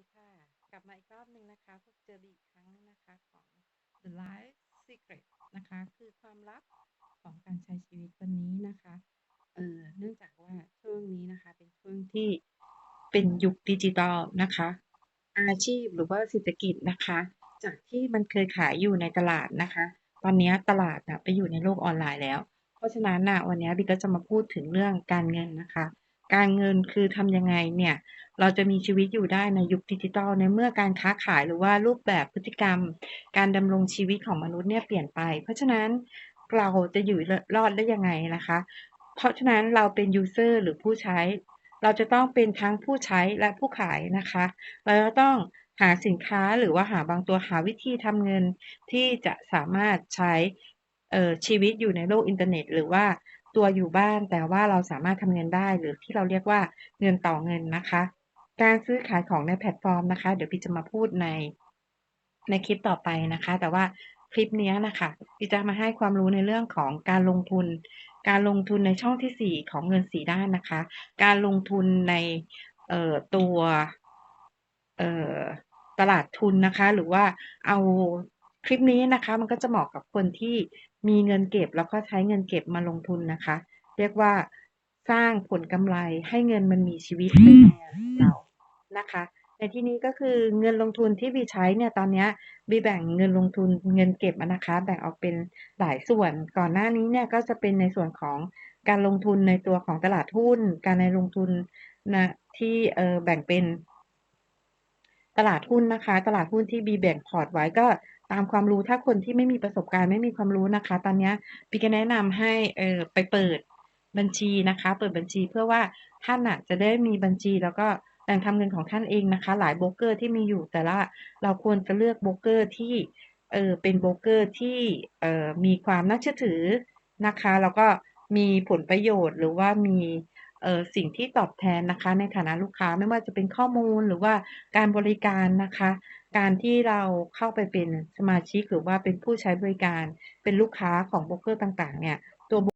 ดีค่ะ กลับมาอีกรอบหนึ่งนะคะ พบเจอบีอีกครั้งนึงนะคะของ The Life Secret นะคะ คือความลับของการใช้ชีวิตวันนี้นะคะ เอ่อเนื่องจากว่าช่วงนี้นะคะ เป็นช่วงที่เป็นยุคดิจิทัลนะคะ อาชีพหรือว่าเศรษฐกิจนะคะ จากที่มันเคยขายอยู่ในตลาดนะคะ ตอนนี้ตลาดน่ะไปอยู่ในโลกออนไลน์แล้ว เพราะฉะนั้นนะวันนี้บีก็จะมาพูดถึงเรื่องการเงินนะคะ การเงินคือทำยังไงเนี่ยเราจะมีชีวิตอยู่ได้ในยุคดิจิทัลในเมื่อการค้าขายหรือว่ารูปแบบพฤติกรรม การดำรงชีวิตของมนุษย์เนี่ยเปลี่ยนไป เพราะฉะนั้นเราจะอยู่รอดได้ยังไงนะคะ เพราะฉะนั้นเราเป็นยูเซอร์หรือผู้ใช้ เราจะต้องเป็นทั้งผู้ใช้และผู้ขายนะคะ เราจะต้องหาสินค้าหรือว่าหาบางตัวหาวิธีทำเงินที่จะสามารถใช้ชีวิตอยู่ในโลกอินเทอร์เน็ต หรือว่า ตัวอยู่บ้านแต่ว่าเราสามารถทำเงินได้หรือที่เราเรียกว่าเงินต่อเงินนะคะ การซื้อขายของในแพลตฟอร์มนะคะ เดี๋ยวพี่จะมาพูดในในคลิปต่อไปนะคะ แต่ว่าคลิปนี้นะคะพี่จะมาให้ความรู้ในเรื่องของการลงทุน การลงทุนในช่องที่ 4 ของเงิน4ด้านนะคะ การลงทุนในเอ่อตัวเอ่อตลาดทุนนะคะ หรือว่าเอา คลิปนี้นะคะมันก็จะเหมาะกับคนที่มีเงินเก็บแล้วก็ใช้เงินเก็บมาลงทุนนะคะ เรียกว่าสร้างผลกำไรให้เงินมันมีชีวิตเป็นพยานเรานะคะในที่นี้ก็คือเงินลงทุนที่บีใช้เนี่ยตอนนี้บีแบ่งเงินลงทุนเงินเก็บนะคะ แบ่งออกเป็นหลายส่วนก่อนหน้านี้เนี่ยก็จะเป็นในส่วนของการลงทุนในตัวของตลาดหุ้น การในลงทุนนะที่เออแบ่งเป็น ตลาดหุ้นนะคะ ตลาดหุ้นที่บีแบ่งพอร์ตไว้ก็ตามความรู้ถ้าคนที่ไม่มีประสบการณ์ไม่มีความรู้นะคะ ตอนนี้ยบีก็แนะนำให้เออไปเปิดบัญชีนะคะ เปิดบัญชีเพื่อว่าท่านน่ะจะได้มีบัญชีแล้วก็แหล่งทำเงินของท่านเองนะคะ หลายโบรกเกอร์ที่มีอยู่แต่ละเราควรจะเลือกโบรกเกอร์ที่เออเป็นโบรกเกอร์ที่เออมีความน่าเชื่อถือนะคะ แล้วก็มีผลประโยชน์หรือว่ามี สิ่งที่ตอบแทนนะคะในฐานะลูกค้าไม่ว่าจะเป็นข้อมูลหรือว่าการบริการนะคะ การที่เราเข้าไปเป็นสมาชิกหรือว่าเป็นผู้ใช้บริการเป็นลูกค้าของโบรกเกอร์ต่างๆเนี่ยตัว